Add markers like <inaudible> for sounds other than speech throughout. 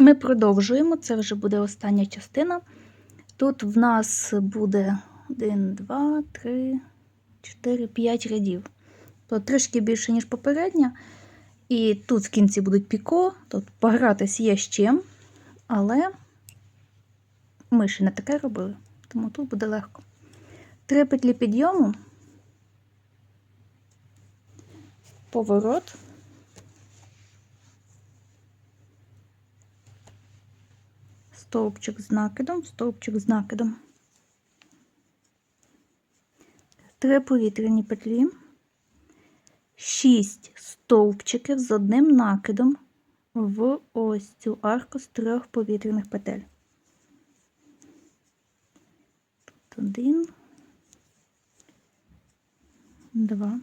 Ми продовжуємо, це вже буде остання частина. Тут в нас буде 1, 2, 3, 4, 5 рядів. То трішки більше, ніж попередня. І тут в кінці будуть піко, тут погратись є з чим, але ми ще не таке робили, тому тут буде легко. Три петлі підйому, поворот. Стовпчик з накидом, стовпчик з накидом. Три повітряні петлі, шість стовпчиків з одним накидом в ось цю арку з трьох повітряних петель. Тут один, два,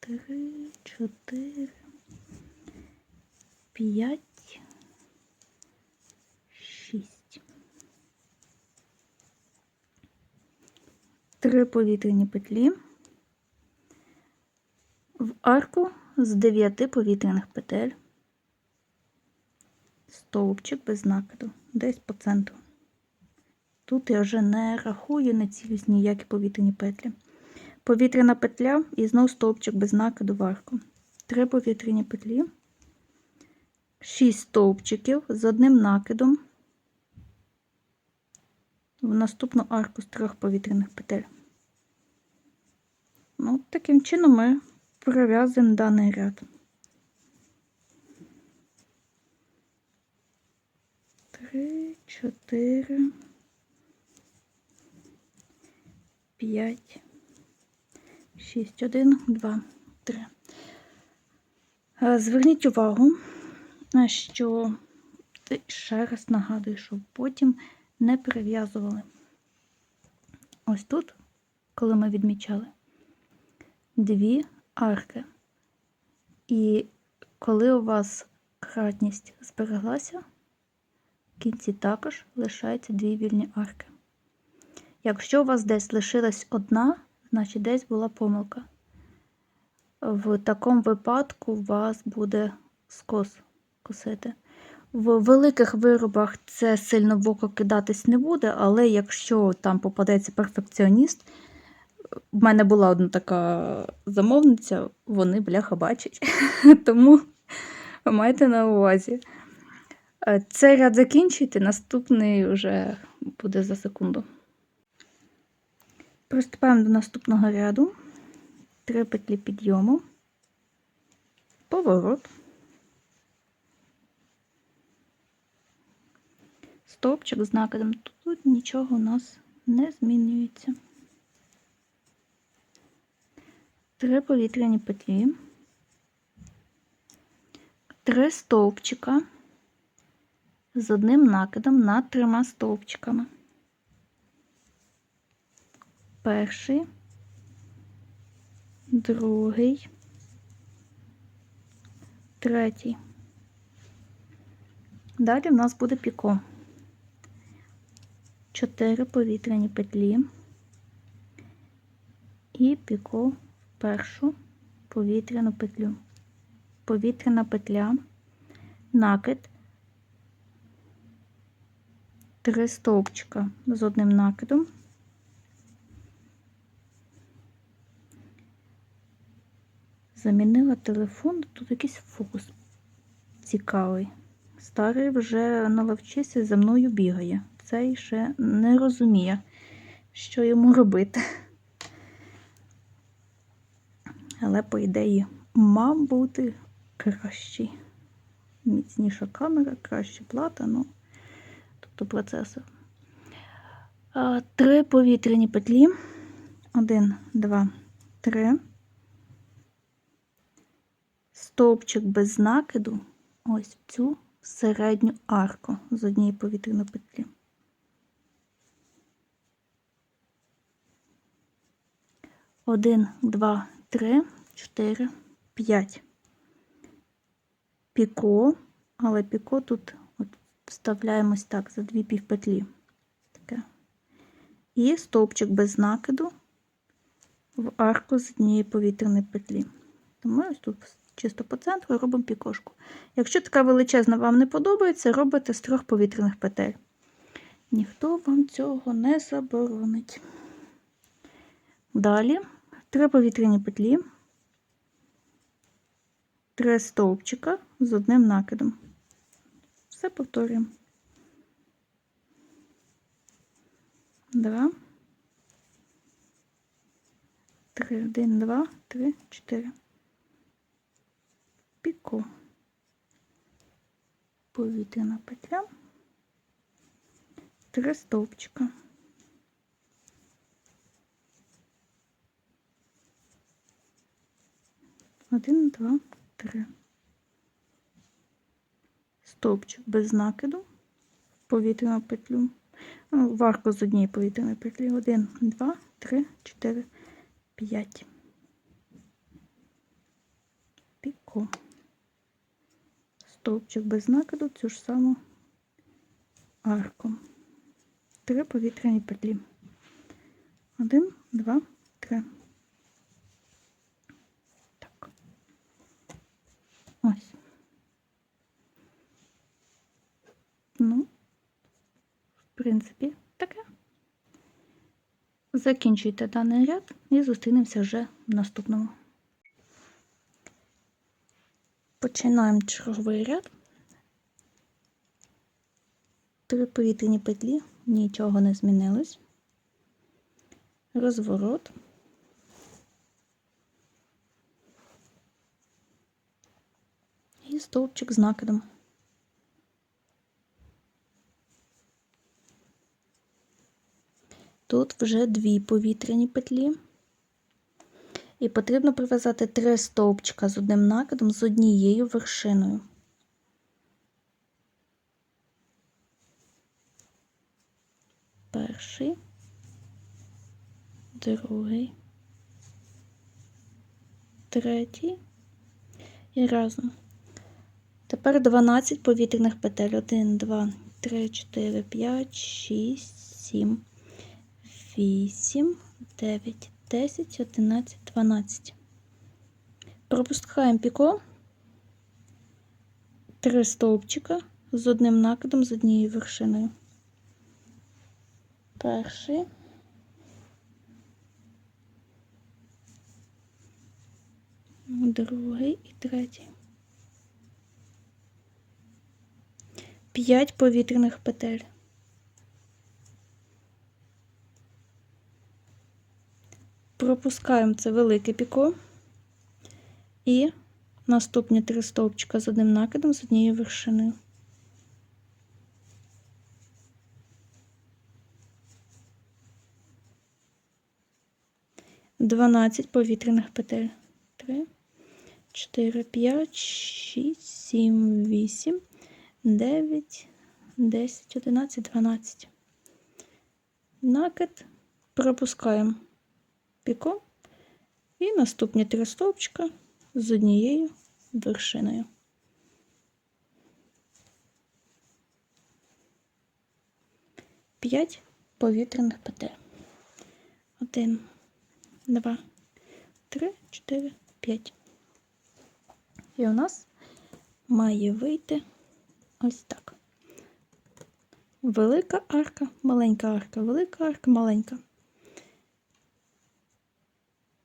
три, чотири, п'ять, шість. Три повітряні петлі в арку з дев'яти повітряних петель, стовпчик без накиду, десь по центру. Тут я вже не рахую, не цілюсь ніякі повітряні петлі. Повітряна петля і знову стовпчик без накиду в арку. Три повітряні петлі, шість стовпчиків з одним накидом в наступну арку з трьох повітряних петель. Ну, таким чином ми пров'язуємо даний ряд. Три, чотири, п'ять, шість, один, два, три. Е, Зверніть увагу, що ще раз нагадую, щоб потім не прив'язували. Ось тут, коли ми відмічали, дві арки. І коли у вас кратність збереглася, в кінці також лишається дві вільні арки. Якщо у вас десь лишилась одна, значить десь була помилка. В такому випадку у вас буде скос косити. В великих виробах це сильно в око кидатись не буде, але якщо там попадеться перфекціоніст, в мене була одна така замовниця, вони бляха бачать. <laughs> Тому майте на увазі. Е, Цей ряд закінчуйте, наступний вже буде за секунду. Приступаємо до наступного ряду. Три петлі підйому, поворот, стовпчик з накидом. Тут нічого у нас не змінюється. Три повітряні петлі, три стовпчика з одним накидом над трьома стовпчиками. Перший, другий, третій. Далі в нас буде піко. Чотири повітряні петлі і піко в першу повітряну петлю. Повітряна петля, накид, три стовпчика з одним накидом. Замінила телефон, тут якийсь фокус цікавий. Старий вже наловчився за мною бігає. Цей ще не розуміє, що йому робити. Але, по ідеї, мав бути кращий. Міцніша камера, краща плата, ну, тобто процесор. Три повітряні петлі. Один, два, три. Стовпчик без накиду. Ось в цю середню арку з однієї повітряної петлі. Один, два, три, чотири, п'ять. Піко, але піко тут от вставляємось так за дві півпетлі. Таке. І стовпчик без накиду в арку з однієї повітряної петлі. То ми ось тут чисто по центру, робимо пікошку. Якщо така величезна вам не подобається, робите з трьох повітряних петель. Ніхто вам цього не заборонить. Далі три повітряні петлі, три стовпчика з одним накидом. Все повторюємо. Два. Три, один, два, три, чотири. Піко. Повітряна петля. Три стовпчика. Один, два, три. Стовпчик без накиду. Повітряну петлю. Ну, Варку з однієї повітряної петлі. Один, два, три, чотири, п'ять. Піко. Стовпчик без накиду, цю ж саму арку. Три повітряні петлі. Один, два, три. Так. Ось. Ну, в принципі, таке. Закінчуйте даний ряд і зустрінемося вже в наступному. Починаємо черговий ряд. Три повітряні петлі, нічого не змінилось. Розворот. І стовпчик з накидом. Тут вже дві повітряні петлі. І потрібно прив'язати три стовпчика з одним накидом з однією вершиною. Перший, другий, третій і разом. Тепер 12 повітряних петель. 1, 2, 3, 4, 5, 6, 7, 8, 9, 10, 11, 12. Пропускаємо піко. Три стовпчика з одним накидом з однією вершиною. Перший. Другий і третій. П'ять повітряних петель. Пропускаємо це велике піко і наступні три стовпчика з одним накидом з однією вершиною. Дванадцять повітряних петель. Три, чотири, п'ять, шість, сім, вісім, дев'ять, десять, одинадцять, дванадцять. Накид пропускаємо піко і наступні три стовпчика з однією вершиною. П'ять повітряних петель. Один, два, три, чотири, п'ять. І у нас має вийти ось так. Велика арка, маленька арка, велика арка, маленька.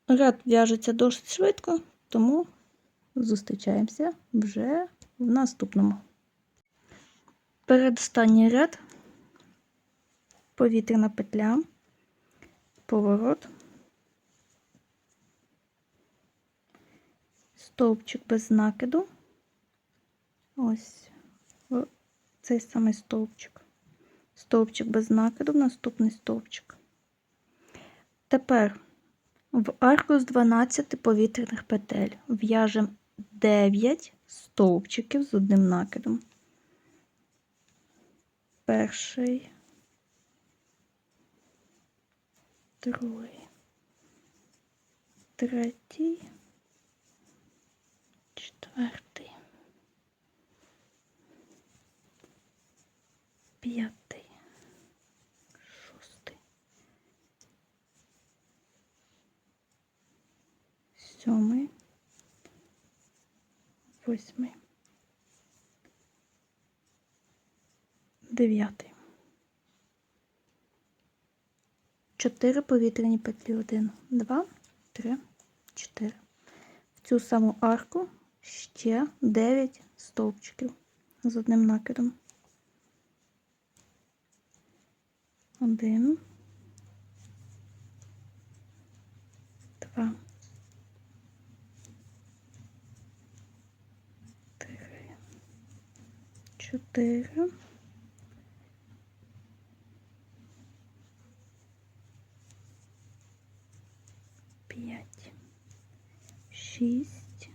Ряд в'яжеться досить швидко, тому зустрічаємося вже в наступному. Передостанній ряд, повітряна петля, поворот, стовпчик без накиду. Ось цей самий стовпчик. Стовпчик без накиду, наступний стовпчик. Тепер в арку з 12 повітряних петель в'яжемо 9 стовпчиків з одним накидом. Перший, другий, третій, четвертий, п'ятий, шостий. сьомий, восьмий, дев'ятий. Чотири повітряні петлі. Один, два, три, чотири. В цю саму арку ще дев'ять стовпчиків з одним накидом. Один. Два. Три. Чотири. П'ять. Шість.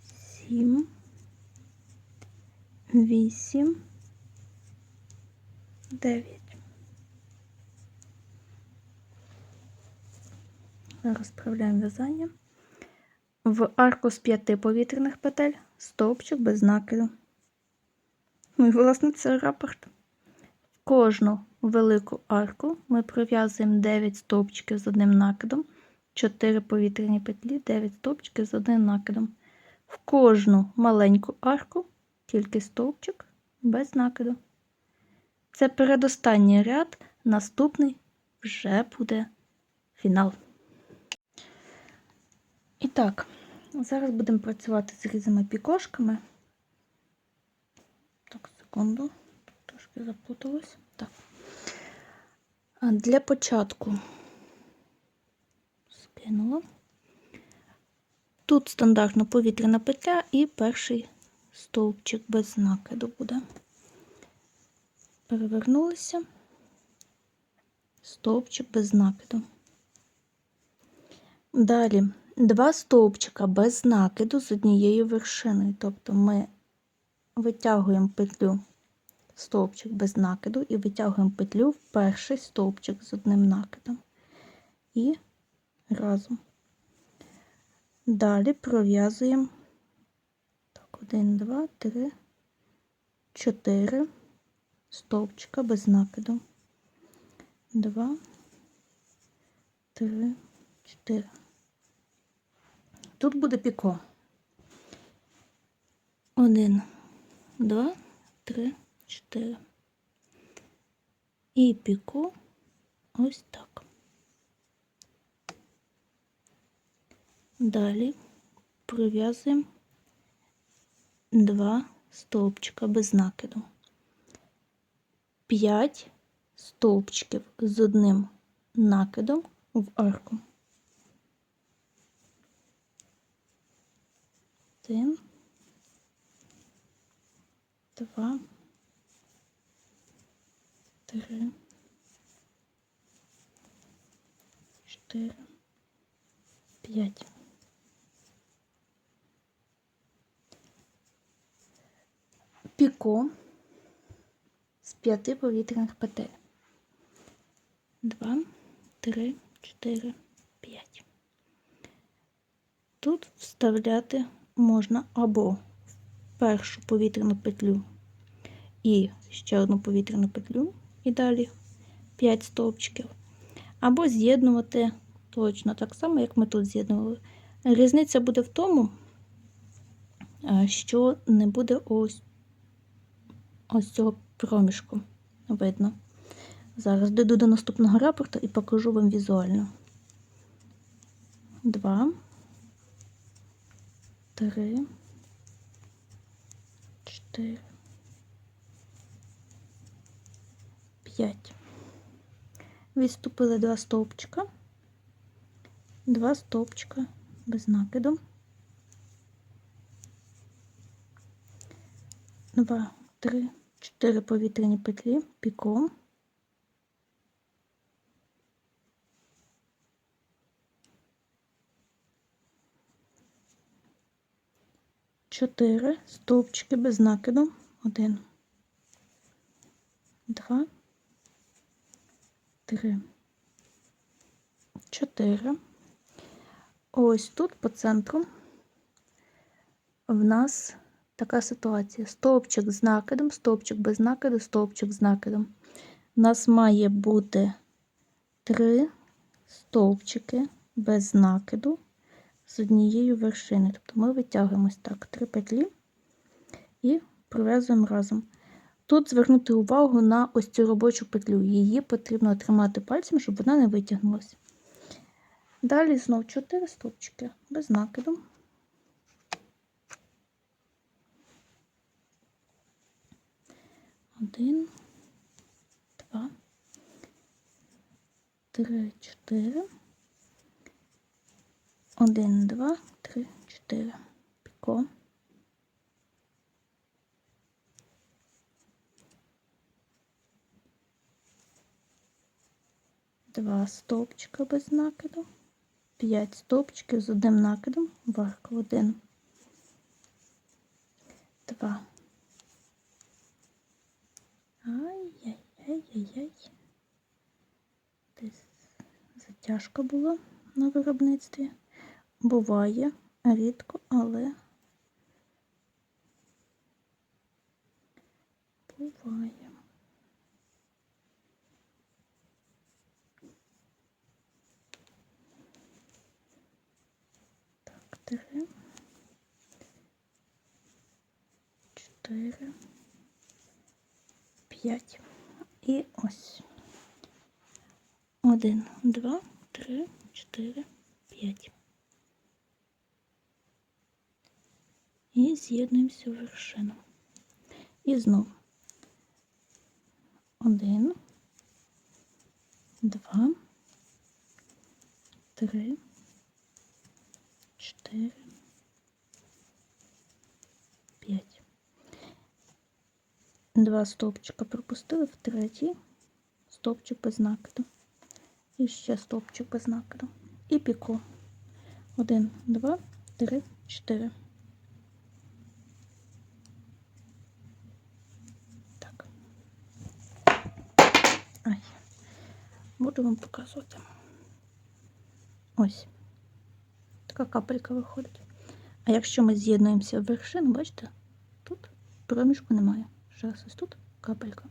Сім. Вісім. Дев'ять. Розправляємо в'язання. В арку з п'яти повітряних петель стовпчик без накиду. Ну і, власне, це рапорт. В кожну велику арку ми пров'язуємо 9 стовпчиків з одним накидом, 4 повітряні петлі, 9 стовпчиків з одним накидом. В кожну маленьку арку тільки стовпчик без накиду. Це передостанній ряд, наступний вже буде фінал. І так, зараз будемо працювати з різними пікошками. Так, секунду, трошки запуталось. Так. Для початку скинула. Тут стандартно повітряна петля і перший стовпчик без накиду буде. Перевернулися, стовпчик без накиду. Далі два стовпчика без накиду з однією вершиною. Тобто ми витягуємо петлю стовпчик без накиду і витягуємо петлю в перший стовпчик з одним накидом. І разом. Далі пров'язуємо так, 1, 2, 3, 4 стовпчика без накиду. 2, 3, 4. Тут буде піко. 1, 2, 3, 4. І піко ось так. Далі пров'язуємо два стовпчика без накиду. 5 стовпчиків з одним накидом в арку. Один, два, три, чотири, п'ять. Піко з п'яти повітряних петель. Два, три, чотири, п'ять. Тут вставляти можна або в першу повітряну петлю і ще одну повітряну петлю, і далі 5 стовпчиків, або з'єднувати точно так само, як ми тут з'єднували. Різниця буде в тому, е, що не буде ось ось цього проміжку. Видно. Зараз дойду до наступного рапорту і покажу вам візуально. Два, три, чотири, п'ять. Відступили два стовпчика, два стовпчика без накиду. Два, три, чотири повітряні петлі, піком. Чотири стовпчики без накиду. Один, два, три, чотири. Ось тут по центру в нас така ситуація. Стовпчик з накидом, стовпчик без накиду, стовпчик з накидом. У нас має бути три стовпчики без накиду з однієї вершини. Тобто ми витягуємось так три петлі і пров'язуємо разом. Тут звернути увагу на ось цю робочу петлю. Її потрібно тримати пальцем, щоб вона не витягнулася. Далі знов 4 стовпчики без накиду. Один, два, три, чотири. Один, два, три, чотири. Піко. Два стовпчика без накиду. П'ять стовпчиків з одним накидом. Варку один. Два. Ай-яй-яй-яй-яй. Десь затяжка була на виробництві. Буває рідко, але буває. Так, три, чотири, п'ять. І ось. Один, два, три, чотири, п'ять. І з'єднуємося в вершину. І знов. Один, два, три, чотири, п'ять. Два стовпчика пропустили в третій стовпчик без накиду. І ще стовпчик без накиду. І піко. Один, два, три, чотири. Так. Ай. Буду вам показувати. Ось. Така капелька виходить. А якщо ми з'єднуємося в вершину, бачите, тут проміжку немає. Ще раз ось тут капелька.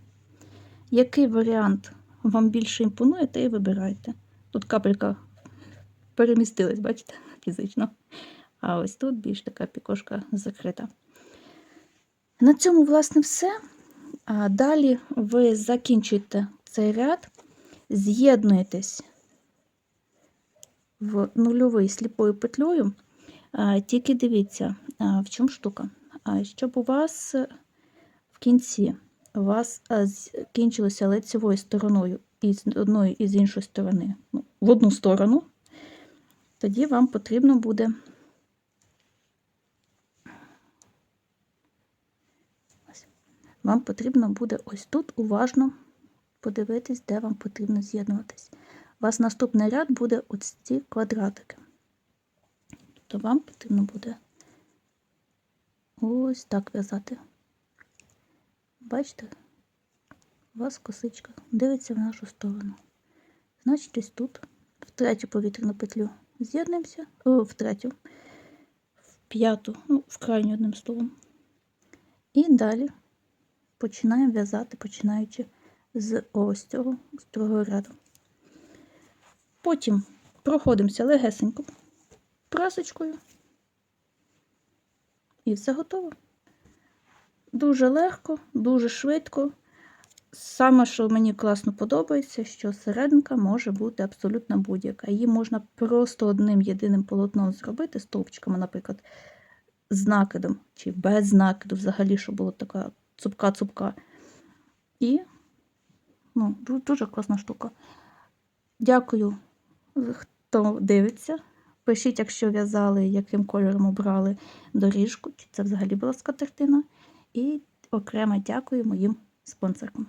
Який варіант вам більше імпонує, те і вибирайте. Тут капелька перемістилась, бачите, <laughs> фізично. А ось тут більш така пікошка закрита. На цьому, власне, все. А далі ви закінчуєте цей ряд, з'єднуєтесь в нульовий сліпою петлею. Тільки дивіться, в чому штука. Щоб у вас в кінці у вас а, закінчилося лицевою стороною і з одної і з іншої сторони ну, в одну сторону, тоді вам потрібно буде вам потрібно буде ось тут уважно подивитись, де вам потрібно з'єднуватись. У вас наступний ряд буде ось ці квадратики. Тобто вам потрібно буде ось так в'язати. Бачите? У вас косичка дивиться в нашу сторону. Значить, ось тут, в третю повітряну петлю з'єднуємося, в третю, в п'яту, ну, в крайню одним словом. І далі починаємо в'язати, починаючи з ось цього з другого ряду. Потім проходимося легесенько прасочкою. І все готово. Дуже легко, дуже швидко. Саме, що мені класно подобається, що серединка може бути абсолютно будь-яка. Її можна просто одним єдиним полотном зробити, стовпчиками, наприклад, з накидом чи без накиду, взагалі, щоб була така цупка-цупка. І ну, дуже класна штука. Дякую, хто дивиться. Пишіть, якщо в'язали, яким кольором обрали доріжку, чи це взагалі була скатертина. І окремо дякую моїм спонсорам.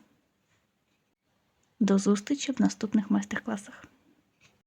До зустрічі в наступних майстер-класах.